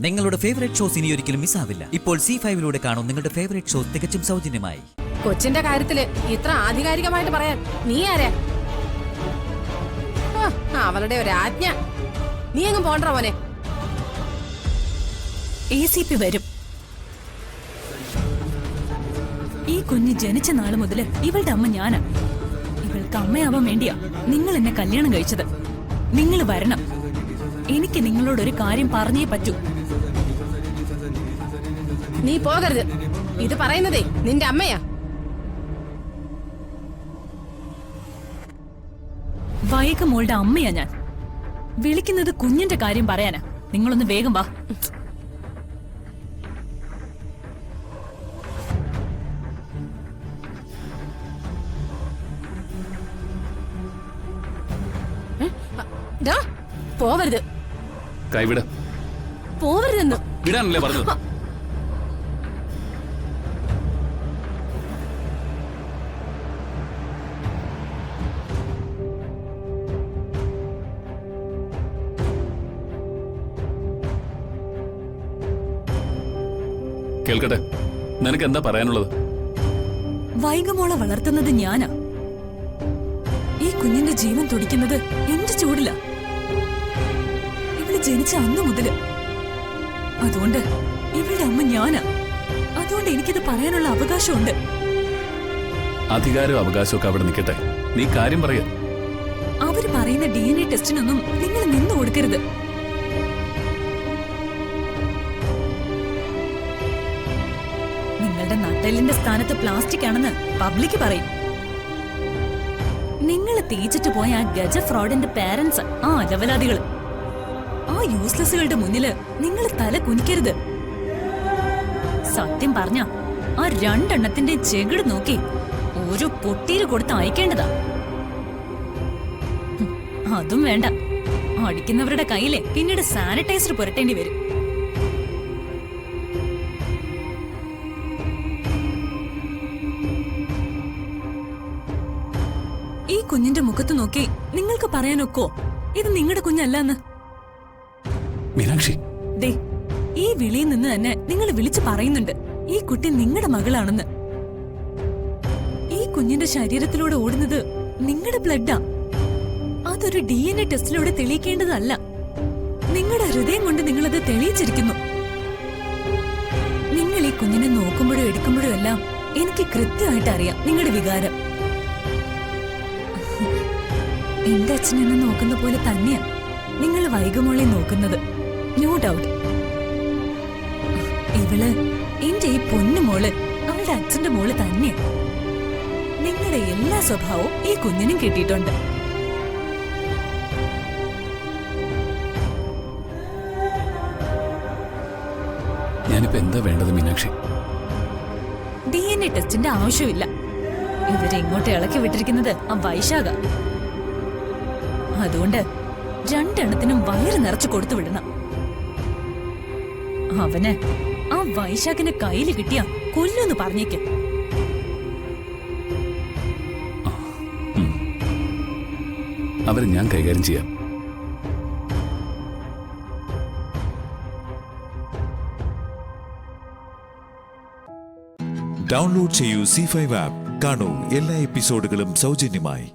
നിങ്ങളുടെ favourite shows ഇനി ഒരിക്കലും മിസ്സാവില്ല ഇപ്പോൾ സി ഫൈവിലൂടെ കാണും നിങ്ങളുടെ ഫേവറേറ്റ് ഷോസ് തികച്ചും സൗജന്യമായി. കൊച്ചിന്റെ കാര്യത്തിൽ ഇത്ര ആധികാരികമായിട്ട് പറയാൻ നീ ആരാ? ആ, അവളുടെ ഒരു ആജ്ഞ. നീ എങ്ങും പോണ്ട മോനെ. എ സി പി വരും. ഈ കുഞ്ഞ് ജനിച്ച നാൾ മുതൽ ഇവളുടെ അമ്മ ഞാനാ. ഇവൾക്ക് അമ്മയാവാൻ വേണ്ടിയാ നിങ്ങൾ എന്നെ കല്യാണം കഴിച്ചത്. നിങ്ങൾ വരണം. എനിക്ക് നിങ്ങളോട് ഒരു കാര്യം പറഞ്ഞേ പറ്റൂ. നീ പോകരുത്. ഇത് പറയുന്നതേ നിന്റെ അമ്മയാ. വൈക മോളുടെ അമ്മയാ ഞാൻ. വിളിക്കുന്നത് കുഞ്ഞിന്റെ കാര്യം പറയാനാ. നിങ്ങളൊന്ന് വേഗം വാ. പോവരുത്. കൈവിട. പോവരുതെന്ന്. വിടാനല്ലേ പറഞ്ഞത്? കേൾക്കട്ടെ നിനക്ക് എന്താ പറയാനുള്ളത്? വൈകമോളെ വളർത്തുന്നത് ഞാനാ. ഈ കുഞ്ഞിന്റെ ജീവൻ തുടിക്കുന്നത് എന്റെ ചൂടില. ഇവൾ ജനിച്ച അന്നു മുതൽ. അതുകൊണ്ട് ഇവളുടെ അമ്മ ഞാനാ. അതുകൊണ്ട് എനിക്കിത് പറയാനുള്ള അവകാശമുണ്ട്. അധികാരവും അവകാശമൊക്കെ അവിടെ നിൽക്കട്ടെ. നീ കാര്യം പറയ. അവർ പറയുന്ന ഡി എൻ എ ടെസ്റ്റിനൊന്നും നിങ്ങൾ നിന്നു കൊടുക്കരുത്. നിങ്ങളുടെ നട്ടലിന്റെ സ്ഥാനത്ത് പ്ലാസ്റ്റിക് ആണെന്ന് പബ്ലിക് പറയും. നിങ്ങൾ തേച്ചിട്ട് പോയ ആ ഗജ ഫ്രോഡിന്റെ പേരൻസ് ആ അലവലാദികൾ ആ യൂസ്ലെസ്സുകളുടെ മുന്നിൽ നിങ്ങൾ തല കുനിക്കരുത്. സത്യം പറഞ്ഞ ആ രണ്ടെണ്ണത്തിന്റെ ചെകിട് നോക്കി ഓരോ പൊട്ടിയിൽ കൊടുത്ത് അയക്കേണ്ടതാ. അതും വേണ്ട. അടിക്കുന്നവരുടെ കയ്യിലെ പിന്നീട് സാനിറ്റൈസർ പുരട്ടേണ്ടി വരും. ഈ കുഞ്ഞിന്റെ മുഖത്ത് നോക്കി നിങ്ങൾക്ക് പറയാനൊക്കോ? ഇത് നിങ്ങളുടെ കുഞ്ഞല്ലെന്ന്. മീനാക്ഷി. ഈ വിളിയിൽ നിന്ന് തന്നെ നിങ്ങൾ വിളിച്ചു പറയുന്നുണ്ട്. ഈ കുട്ടി നിങ്ങളുടെ മകളാണെന്ന്. ഈ കുഞ്ഞിന്റെ ശരീരത്തിലൂടെ ഓടുന്നത് നിങ്ങളുടെ ബ്ലഡാ അതൊരു ഡി എൻ എ ടെസ്റ്റിലൂടെ തെളിയിക്കേണ്ടതല്ല. നിങ്ങളുടെ ഹൃദയം കൊണ്ട് നിങ്ങളത് തെളിയിച്ചിരിക്കുന്നു. നിങ്ങൾ ഈ കുഞ്ഞിനെ നോക്കുമ്പോഴും എടുക്കുമ്പോഴും എല്ലാം എനിക്ക് കൃത്യമായിട്ട് അറിയാം. നിങ്ങളുടെ വികാരം. എന്റെ അച്ഛൻ നോക്കുന്ന പോലെ തന്നെയാ. നിങ്ങൾ വൈകുമോളെ നോക്കുന്നത്. നോ ഡൗട്ട് ഇവൾ എന്റെ ഈ പൊന്നു മോൾ അവളുടെ അച്ഛന്റെ മോൾ തന്നെയാ. നിങ്ങളുടെ എല്ലാ സ്വഭാവവും ഈ കുഞ്ഞിനും കിട്ടിയിട്ടുണ്ട്. ഞാനിപ്പോ എന്താ വേണ്ടത് മീനാക്ഷി? ഡി എൻ എ ടെസ്റ്റിന്റെ ആവശ്യമില്ല. ഇവരെ ഇങ്ങോട്ട് ഇളക്കി വിട്ടിരിക്കുന്നത് ആ വൈശാഖ. അതുകൊണ്ട് രണ്ടെണ്ണത്തിനും വയറ് നിറച്ചു കൊടുത്തു വിടണം. അവന് ആ വൈശാഖിന്റെ കയ്യിൽ കിട്ടിയ കൊല്ലൊന്ന് പറഞ്ഞേക്ക്. അവരെ ഞാൻ കൈകാര്യം ചെയ്യാം. ഡൗൺലോഡ് ചെയ്യൂ സി ഫൈവ് ആപ്പ്. കാണൂ എല്ലാ എപ്പിസോഡുകളും സൗജന്യമായി.